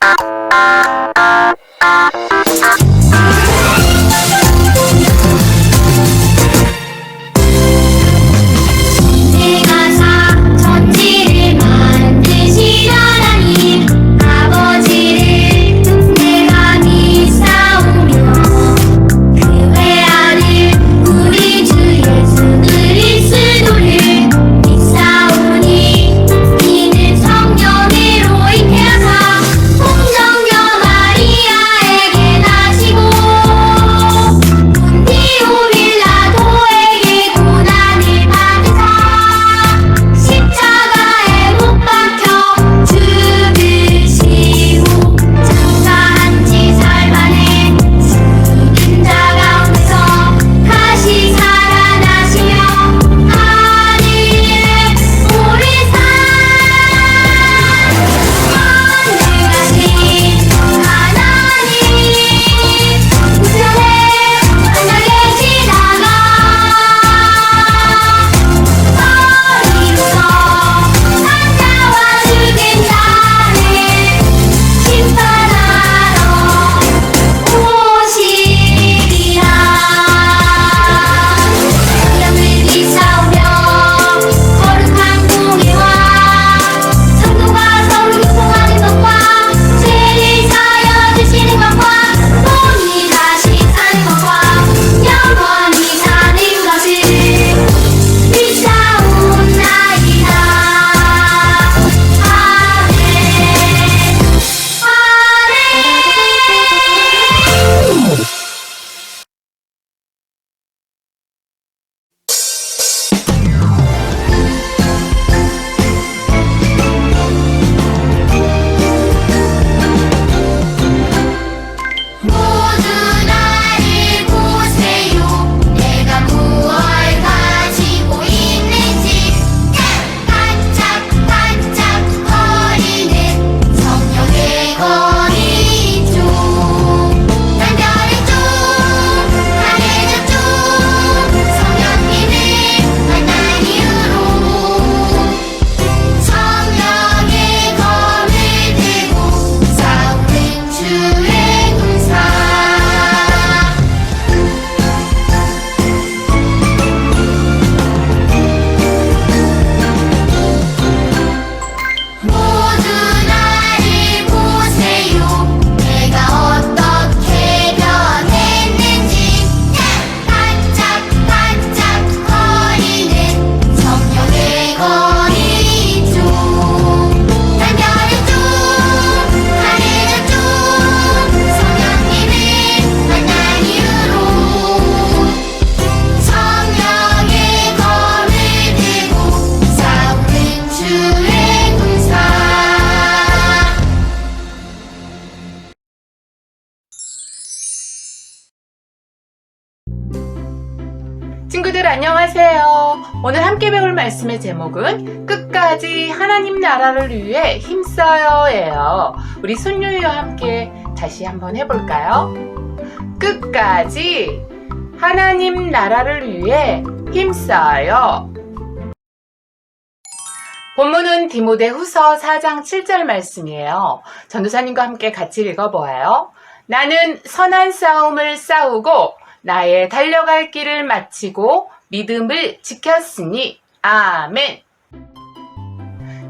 내가 말씀의 제목은 끝까지 하나님 나라를 위해 힘써요예요. 우리 손유유와 함께 다시 한번 해볼까요? 끝까지 하나님 나라를 위해 힘써요. 본문은 디모데 후서 4장 7절 말씀이에요. 전도사님과 함께 같이 읽어보아요. 나는 선한 싸움을 싸우고 나의 달려갈 길을 마치고 믿음을 지켰으니 아멘.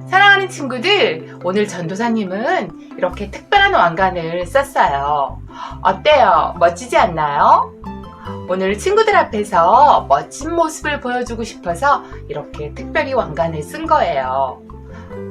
사랑하는 친구들, 오늘 전도사님은 이렇게 특별한 왕관을 썼어요. 어때요? 멋지지 않나요? 오늘 친구들 앞에서 멋진 모습을 보여주고 싶어서 이렇게 특별히 왕관을 쓴 거예요.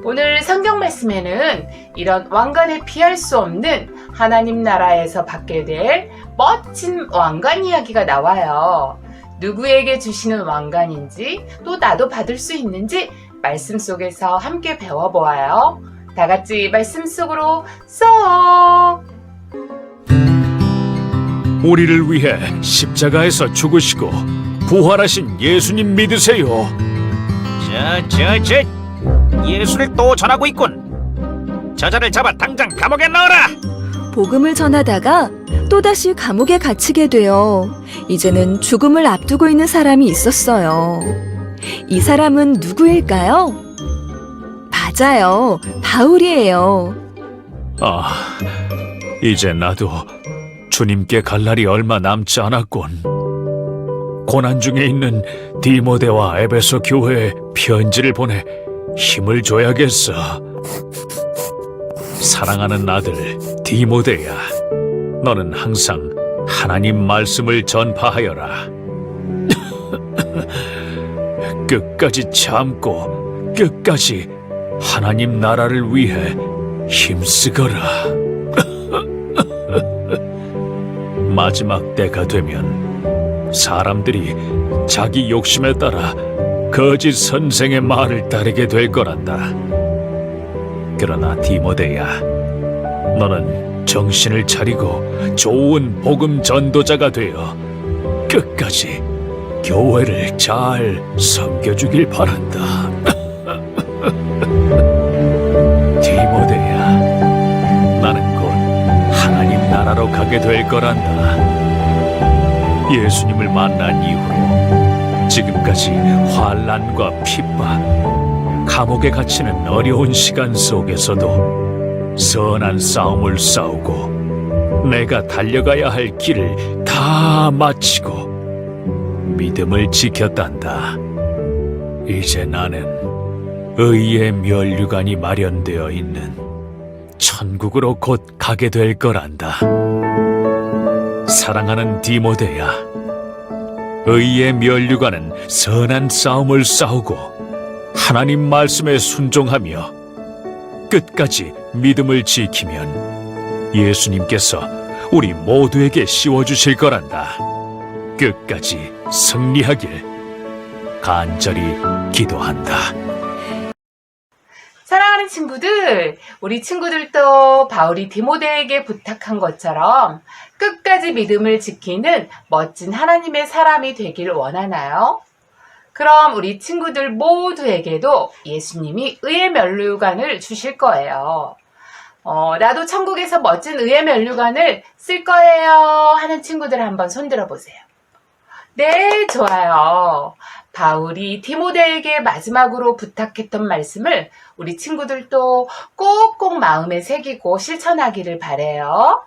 오늘 성경 말씀에는 이런 왕관에 비할 수 없는 하나님 나라에서 받게 될 멋진 왕관 이야기가 나와요. 누구에게 주시는 왕관인지 또 나도 받을 수 있는지 말씀 속에서 함께 배워보아요. 다 같이 말씀 속으로 쏙! 우리를 위해 십자가에서 죽으시고 부활하신 예수님 믿으세요. 저, 저, 저, 예수를 또 전하고 있군. 저자를 잡아 당장 감옥에 넣어라. 복음을 전하다가 또다시 감옥에 갇히게 되어 이제는 죽음을 앞두고 있는 사람이 있었어요. 이 사람은 누구일까요? 맞아요. 바울이에요. 아, 이제 나도 주님께 갈 날이 얼마 남지 않았군. 고난 중에 있는 디모데와 에베소 교회에 편지를 보내 힘을 줘야겠어. 사랑하는 아들 디모데야, 너는 항상 하나님 말씀을 전파하여라. 끝까지 참고 끝까지 하나님 나라를 위해 힘쓰거라. 마지막 때가 되면 사람들이 자기 욕심에 따라 거짓 선생의 말을 따르게 될 거란다. 그러나 디모데야, 너는 정신을 차리고 좋은 복음 전도자가 되어 끝까지 교회를 잘 섬겨주길 바란다. 디모데야, 나는 곧 하나님 나라로 가게 될 거란다. 예수님을 만난 이후로 지금까지 환란과 핍박, 감옥에 갇히는 어려운 시간 속에서도 선한 싸움을 싸우고 내가 달려가야 할 길을 다 마치고 믿음을 지켰단다. 이제 나는 의의 면류관이 마련되어 있는 천국으로 곧 가게 될 거란다. 사랑하는 디모데야, 의의 면류관은 선한 싸움을 싸우고 하나님 말씀에 순종하며 끝까지 믿음을 지키면 예수님께서 우리 모두에게 씌워주실 거란다. 끝까지 승리하길 간절히 기도한다. 사랑하는 친구들, 우리 친구들도 바울이 디모데에게 부탁한 것처럼 끝까지 믿음을 지키는 멋진 하나님의 사람이 되길 원하나요? 그럼 우리 친구들 모두에게도 예수님이 의의 면류관을 주실 거예요. 어, 나도 천국에서 멋진 의의 면류관을 쓸 거예요 하는 친구들 한번 손들어 보세요. 네, 좋아요. 바울이 디모데에게 마지막으로 부탁했던 말씀을 우리 친구들도 꼭꼭 마음에 새기고 실천하기를 바래요.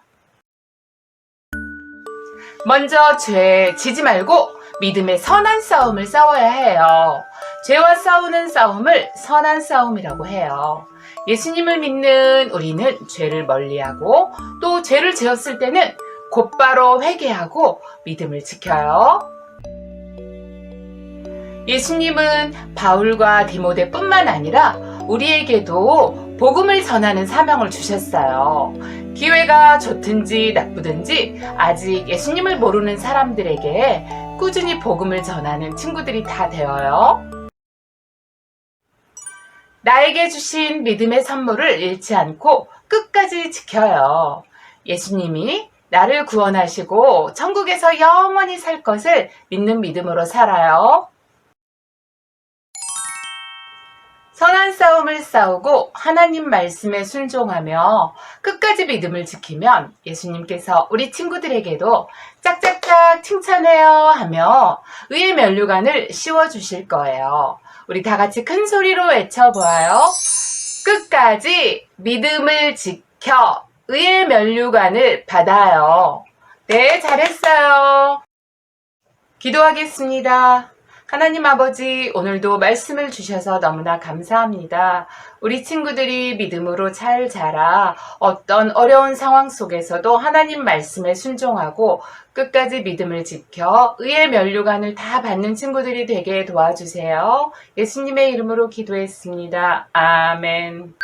먼저 죄 지지 말고 믿음의 선한 싸움을 싸워야 해요. 죄와 싸우는 싸움을 선한 싸움이라고 해요. 예수님을 믿는 우리는 죄를 멀리하고 또 죄를 지었을 때는 곧바로 회개하고 믿음을 지켜요. 예수님은 바울과 디모데뿐만 아니라 우리에게도 복음을 전하는 사명을 주셨어요. 기회가 좋든지 나쁘든지 아직 예수님을 모르는 사람들에게 꾸준히 복음을 전하는 친구들이 다 되어요. 나에게 주신 믿음의 선물을 잃지 않고 끝까지 지켜요. 예수님이 나를 구원하시고 천국에서 영원히 살 것을 믿는 믿음으로 살아요. 선한 싸움을 싸우고 하나님 말씀에 순종하며 끝까지 믿음을 지키면 예수님께서 우리 친구들에게도 짝짝짝 칭찬해요 하며 의의 면류관을 씌워주실 거예요. 우리 다 같이 큰 소리로 외쳐보아요. 끝까지 믿음을 지켜 의의 면류관을 받아요. 네, 잘했어요. 기도하겠습니다. 하나님 아버지, 오늘도 말씀을 주셔서 너무나 감사합니다. 우리 친구들이 믿음으로 잘 자라 어떤 어려운 상황 속에서도 하나님 말씀에 순종하고 끝까지 믿음을 지켜 의의 면류관을 다 받는 친구들이 되게 도와주세요. 예수님의 이름으로 기도했습니다. 아멘.